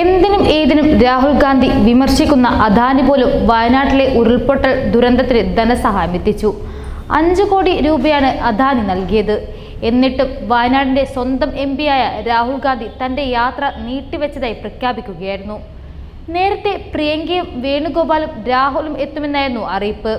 എന്തിനും ഏതിനും രാഹുൽ ഗാന്ധി വിമർശിക്കുന്ന അദാനി പോലും വയനാട്ടിലെ ഉരുൾപൊട്ടൽ ദുരന്തത്തിന് ധനസഹായം എത്തിച്ചു. അഞ്ചു കോടി രൂപയാണ് അദാനി നൽകിയത്. എന്നിട്ടും വയനാടിന്റെ സ്വന്തം എം പിയായ രാഹുൽ ഗാന്ധി തന്റെ യാത്ര നീട്ടിവെച്ചതായി പ്രഖ്യാപിക്കുകയായിരുന്നു. നേരത്തെ പ്രിയങ്കയും വേണുഗോപാലും രാഹുലും എത്തുമെന്നായിരുന്നു അറിയിപ്പ്.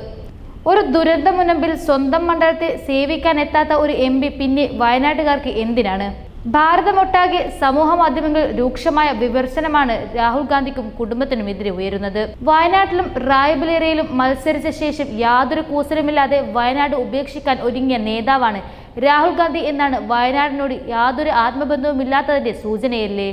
ഒരു ദുരന്തം മുൻപിൽ സ്വന്തം മണ്ഡലത്തെ സേവിക്കാൻ എത്താത്ത ഒരു എം പിന്നെ വയനാട്ടുകാർക്ക് എന്തിനാണ്? ഭാരതമൊട്ടാകെ സമൂഹ മാധ്യമങ്ങളിൽ രൂക്ഷമായ വിമർശനമാണ് രാഹുൽ ഗാന്ധിക്കും കുടുംബത്തിനും എതിരെ ഉയരുന്നത്. വയനാട്ടിലും റായ്ബലേറയിലും മത്സരിച്ച ശേഷം യാതൊരു കൂസരമില്ലാതെ വയനാട് ഉപേക്ഷിക്കാൻ ഒരുങ്ങിയ നേതാവാണ് രാഹുൽ ഗാന്ധി എന്നാണ് വയനാടിനോട് യാതൊരു ആത്മബന്ധവുമില്ലാത്തതിന്റെ സൂചനയല്ലേ?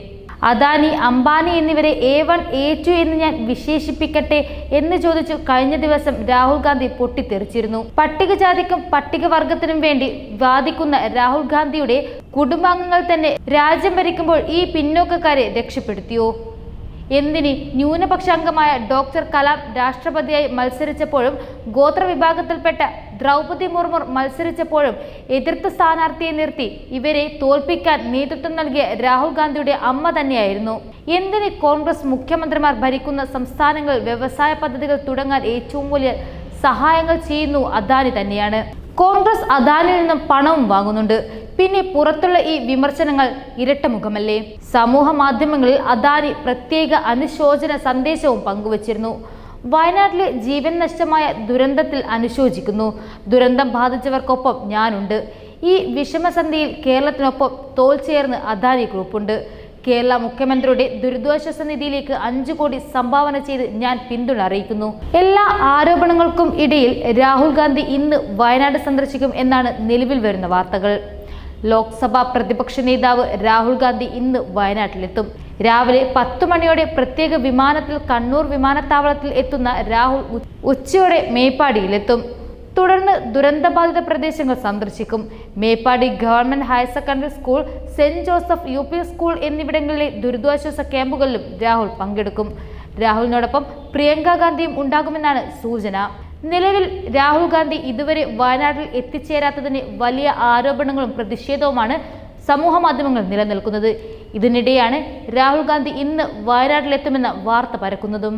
അദാനി അംബാനി എന്നിവരെ എ വൺ എ ടു എന്ന് ഞാൻ വിശേഷിപ്പിക്കട്ടെ എന്ന് ചോദിച്ചു കഴിഞ്ഞ ദിവസം രാഹുൽ ഗാന്ധി പൊട്ടിത്തെറിച്ചിരുന്നു. പട്ടികജാതിക്കും പട്ടികവർഗത്തിനും വേണ്ടി വാദിക്കുന്ന രാഹുൽ ഗാന്ധിയുടെ കുടുംബാംഗങ്ങൾ തന്നെ രാജ്യം ഭരിക്കുമ്പോൾ ഈ പിന്നോക്കക്കാരെ രക്ഷപ്പെടുത്തിയോ? എന്തിന് ന്യൂനപക്ഷാംഗമായ ഡോക്ടർ കലാം രാഷ്ട്രപതിയായി മത്സരിച്ചപ്പോഴും ഗോത്രവിഭാഗത്തിൽപ്പെട്ട ദ്രൗപദി മുർമു മത്സരിച്ചപ്പോഴും എതിർത്ത് സ്ഥാനാർത്ഥിയെ നിർത്തി ഇവരെ തോൽപ്പിക്കാൻ നേതൃത്വം നൽകിയ രാഹുൽ ഗാന്ധിയുടെ അമ്മ തന്നെയായിരുന്നു. എന്തിന് കോൺഗ്രസ് മുഖ്യമന്ത്രിമാർ ഭരിക്കുന്ന സംസ്ഥാനങ്ങളിൽ വ്യവസായ പദ്ധതികൾ തുടങ്ങാൻ ഏറ്റവും വലിയ സഹായങ്ങൾ ചെയ്യുന്നു അദാനി തന്നെയാണ്. കോൺഗ്രസ് അദാനിൽ നിന്നും പണവും വാങ്ങുന്നുണ്ട്. പിന്നെ പുറത്തുള്ള ഈ വിമർശനങ്ങൾ ഇരട്ടമുഖമല്ലേ സമൂഹ മാധ്യമങ്ങളിൽ അദാനി പ്രത്യേക അനുശോചന സന്ദേശവും പങ്കുവച്ചിരുന്നു. വയനാട്ടിലെ ജീവൻ നഷ്ടമായ ദുരന്തത്തിൽ അനുശോചിക്കുന്നു. ദുരന്തം ബാധിച്ചവർക്കൊപ്പം ഞാനുണ്ട്. ഈ വിഷമസന്ധിയിൽ കേരളത്തിനൊപ്പം തോൾ ചേർന്ന് അദാനി ഗ്രൂപ്പുണ്ട്. കേരള മുഖ്യമന്ത്രിയുടെ ദുരിതാശ്വാസ നിധിയിലേക്ക് അഞ്ചു കോടി സംഭാവന ചെയ്ത് ഞാൻ പിന്തുണ അറിയിക്കുന്നു. എല്ലാ ആരോപണങ്ങൾക്കും ഇടയിൽ രാഹുൽ ഗാന്ധി ഇന്ന് വയനാട് സന്ദർശിക്കും എന്നാണ് നിലവിൽ വരുന്ന വാർത്തകൾ. ലോക്സഭാ പ്രതിപക്ഷ നേതാവ് രാഹുൽ ഗാന്ധി ഇന്ന് വയനാട്ടിലെത്തും. രാവിലെ പത്തു മണിയോടെ പ്രത്യേക വിമാനത്തിൽ കണ്ണൂർ വിമാനത്താവളത്തിൽ എത്തുന്ന രാഹുൽ ഉച്ചയോടെ മേപ്പാടിയിലെത്തും. തുടർന്ന് ദുരന്തബാധിത പ്രദേശങ്ങൾ സന്ദർശിക്കും. Meppadi government higher secondary school saint Joseph U school എന്നിവിടങ്ങളിലെ ദുരിതാശ്വാസ ക്യാമ്പുകളിലും രാഹുൽ പങ്കെടുക്കും. രാഹുലിനോടൊപ്പം പ്രിയങ്ക ഗാന്ധിയും ഉണ്ടാകുമെന്നാണ് സൂചന. നിലവിൽ രാഹുൽ ഗാന്ധി ഇതുവരെ വയനാട്ടിൽ എത്തിച്ചേരാത്തതിന് വലിയ ആരോപണങ്ങളും പ്രതിഷേധവുമാണ് സമൂഹ മാധ്യമങ്ങൾ നിലനിൽക്കുന്നത്. ഇതിനിടെയാണ് രാഹുൽ ഗാന്ധി ഇന്ന് വയനാട്ടിലെത്തുമെന്ന വാർത്ത പരക്കുന്നതും.